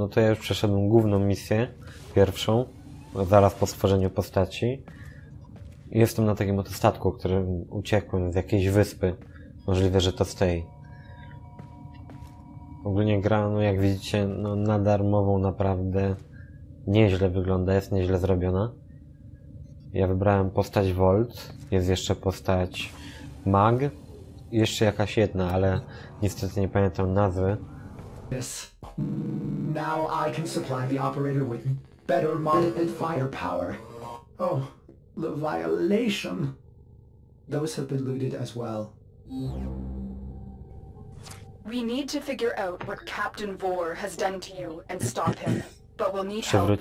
no to ja już przeszedłem główną misję, pierwszą, zaraz po stworzeniu postaci. Jestem na takim oto statku, którym uciekłem z jakiejś wyspy. Możliwe, że to z tej. Ogólnie gra, no jak widzicie, no na darmową naprawdę nieźle wygląda, jest nieźle zrobiona. Ja wybrałem postać Volt, jest jeszcze postać Mag, jeszcze jakaś jedna, ale niestety nie pamiętam nazwy. This. Now I can supply the operator with better modded firepower. Oh, the violation. Those have been looted as well. We need to figure out what Captain Vor has done to you and stop him. But we'll need help.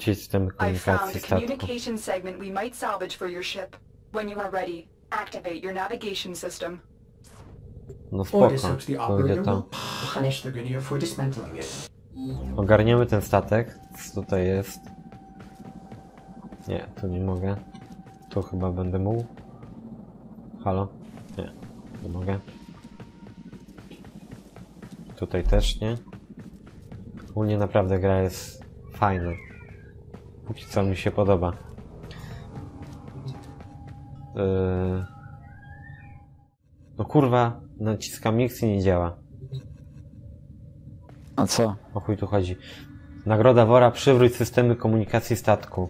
I've found a communication segment we might salvage for your ship. When you are ready, activate your navigation system. No spoko, Ordis hopes the operator will punish the Grineer for dismantling it. Ogarniemy ten statek. Co tutaj jest? Nie, tu nie mogę. Tu chyba będę mógł. Halo? Nie, nie mogę. Tutaj też nie. Ogólnie naprawdę gra jest fajna. Póki co mi się podoba. Yy... No kurwa, naciskam X i nie działa. A co? O chuj tu chodzi. Nagroda Wora przywróć systemy komunikacji statku.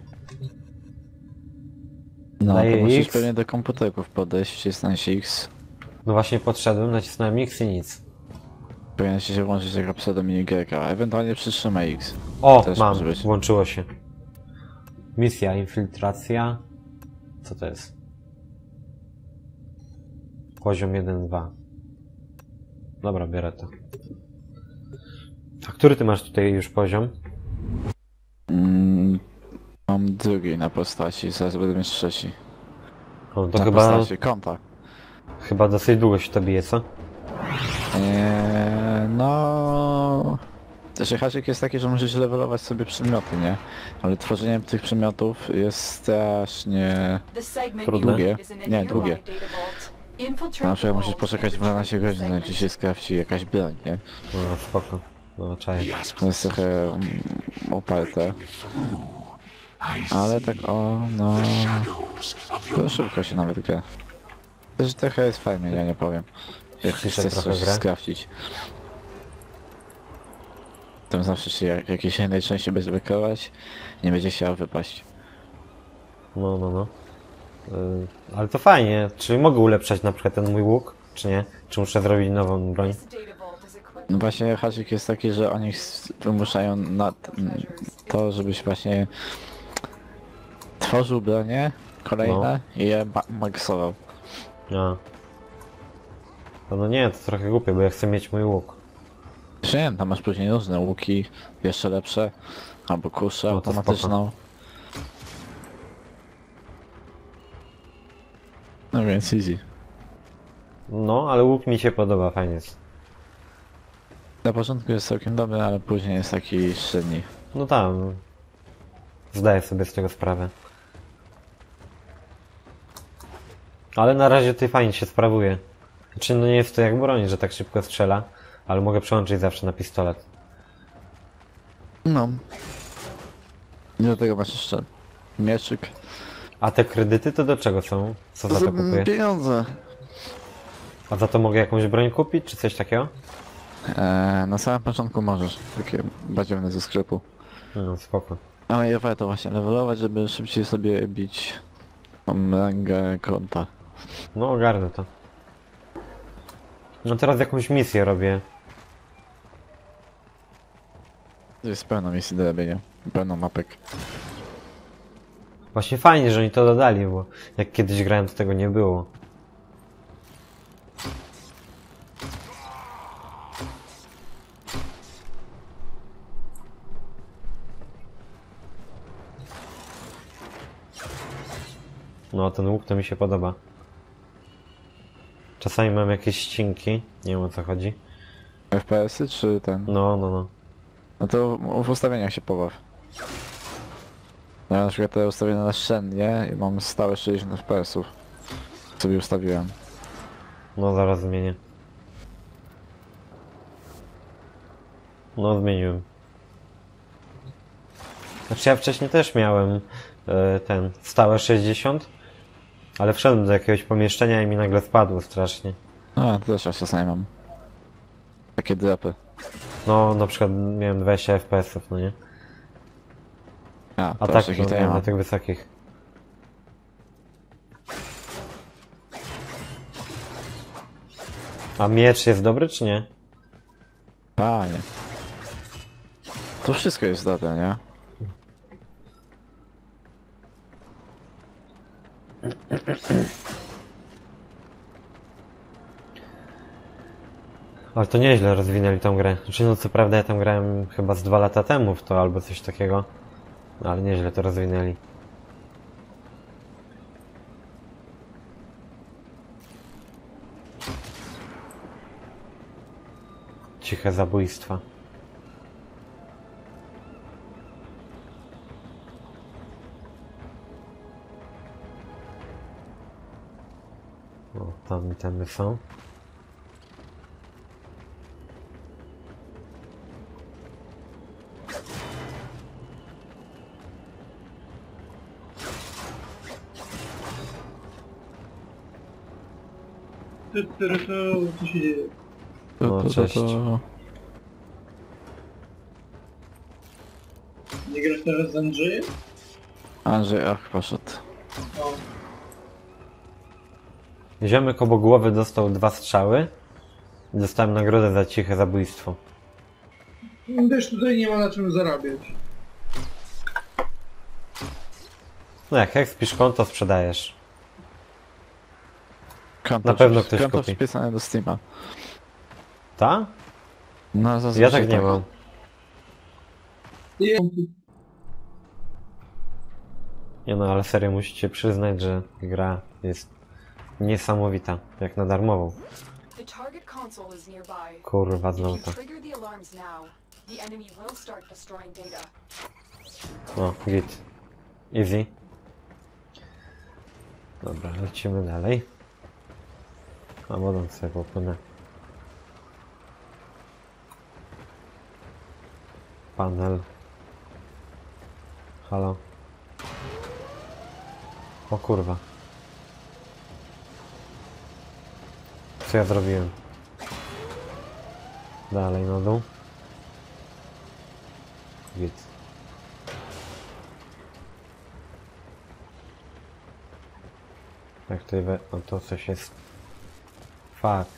No, Daję to musisz X. pewnie do komputerów podejść, wcisnąć X. No właśnie podszedłem, nacisnąłem X i nic. Powinien się włączyć jako pseudo minigierka, a ewentualnie przytrzymaj X. O, Też mam, włączyło się. Misja, infiltracja. Co to jest? Poziom 1-2. Dobra, biorę to. A który ty masz tutaj już poziom? Mm, mam drugi na postaci, zaraz będę mieć trzeci. O, to na chyba, postaci konta. chyba dosyć długo się to bije, co? Eee, no... Też haczyk jest taki, że musisz levelować sobie przedmioty, nie? Ale tworzeniem tych przedmiotów jest strasznie... Trudne. Długie. Nie, długie. Na przykład musisz poczekać and 12 godzin, zanim ci się skrafci jakaś broń, nie? No, spoko. No. To jest trochę mm, oparte. Ale tak o, no... To szybko się nawet gra. Też trochę jest fajnie, ja nie powiem. Jak chcesz trochę coś skrafcić. Tam zawsze się jak, jakiejś innej części będzie wykołać, nie będzie chciał wypaść. No, no, no. Yy, ale to fajnie. Czyli mogę ulepszać na przykład ten mój łuk, czy nie? Czy muszę zrobić nową broń? No właśnie haczyk jest taki, że oni wymuszają na t- m, to, żebyś właśnie tworzył bronię kolejne i je ma- maksował. A. No, no nie, to trochę głupie, bo ja chcę mieć mój łuk. Czy nie, tam masz później różne łuki, jeszcze lepsze, albo kuszę No to automatyczną. No więc easy. No, ale łuk mi się podoba, fajnie jest. Na początku jest całkiem dobry, ale później jest taki średni. No tam. Zdaję sobie z tego sprawę. Ale na razie ty fajnie się sprawuje. Znaczy, no nie jest to jak broń, że tak szybko strzela, ale mogę przełączyć zawsze na pistolet. No. I do tego masz jeszcze mieczyk. A te kredyty to do czego są? Co za to kupuję? pieniądze. A za to mogę jakąś broń kupić, czy coś takiego? Eee, na samym początku możesz, takie badziewne ze sklepu. No, spoko. Ale ja warto właśnie levelować, żeby szybciej sobie bić tą rangę konta. No, ogarnę to. No teraz jakąś misję robię. To jest pełno misji do robienia. Pełno mapek. Właśnie fajnie, że oni to dodali, bo jak kiedyś grałem, to tego nie było. No, ten łuk to mi się podoba. Czasami mam jakieś ścinki, nie wiem o co chodzi. FPS-y czy ten? No, no, no. No to w ustawieniach się pobaw. Ja na przykład te ustawienia na szczędnie i mam stałe 60 FPS-ów. Sobie ustawiłem. No, zaraz zmienię. No, zmieniłem. Znaczy ja wcześniej też miałem e, ten stałe 60, ale wszedłem do jakiegoś pomieszczenia i mi nagle spadło strasznie. A, to też ja czasami mam. Takie dropy. No, na przykład miałem 20 FPS-ów, no nie? A, A tak, no, to ja na tych wysokich. A miecz jest dobry, czy nie? Panie. To wszystko jest dobre, nie? Ale to nieźle rozwinęli tą grę. Znaczy, no co prawda ja tam grałem chyba z dwa lata temu w to albo coś takiego. Ale nieźle to rozwinęli. Ciche zabójstwa. O, tam itemy są. Ty, ty, ty, Co się dzieje? To, No, to, to, cześć. to... Nie grasz teraz z Andrzejem? Andrzej, ach, poszedł. Ziomek obok głowy dostał dwa strzały. i Dostałem nagrodę za ciche zabójstwo. no wiesz, tutaj nie ma na czym zarabiać. No jak ekspisz konto, sprzedajesz. Konto, Na pewno ktoś konto kupi. przypisane do Steama. Ta? No, Ja tak nie mam. Nie, Nie no, ale serio musicie przyznać, że gra jest niesamowita, jak na darmową. Kurwa, znowu to. O, git. Easy. Dobra, lecimy dalej. A wodą sobie popłynę. Panel. Halo. O kurwa. Co ja zrobiłem? Dalej na dół. Git. Jak tutaj we... O, to coś jest... Fuck.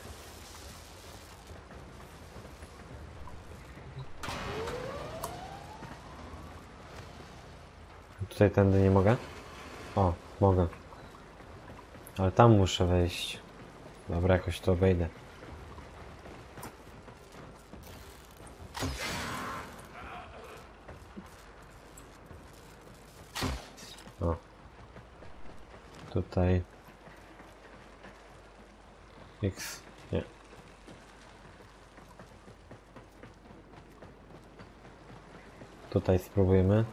Tutaj tędy nie mogę? O, mogę. Ale tam muszę wejść. Dobra, jakoś to obejdę. O. Tutaj. X. Nie. Tutaj spróbujemy.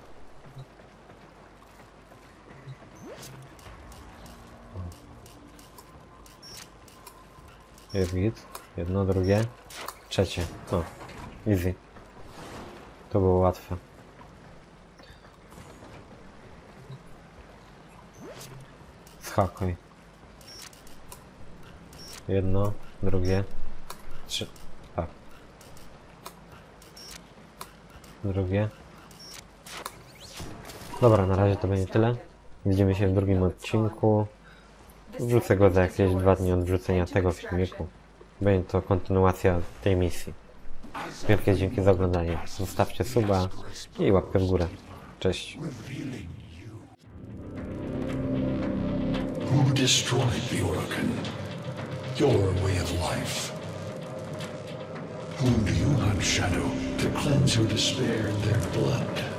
Jedno, drugie. Trzecie. O. Easy. To było łatwe. Schakuj. Jedno, drugie, trzy. Tak. Drugie. Dobra, na razie to będzie tyle. Widzimy się w drugim odcinku. Wrzucę go za jakieś dwa dni od wrzucenia tego filmiku. Będzie to kontynuacja tej misji. Wielkie dzięki za oglądanie. Zostawcie suba i łapkę w górę. Cześć. Who destroyed the Organ? Your way of life. Whom do you hunt, Shadow, to cleanse your despair in their blood?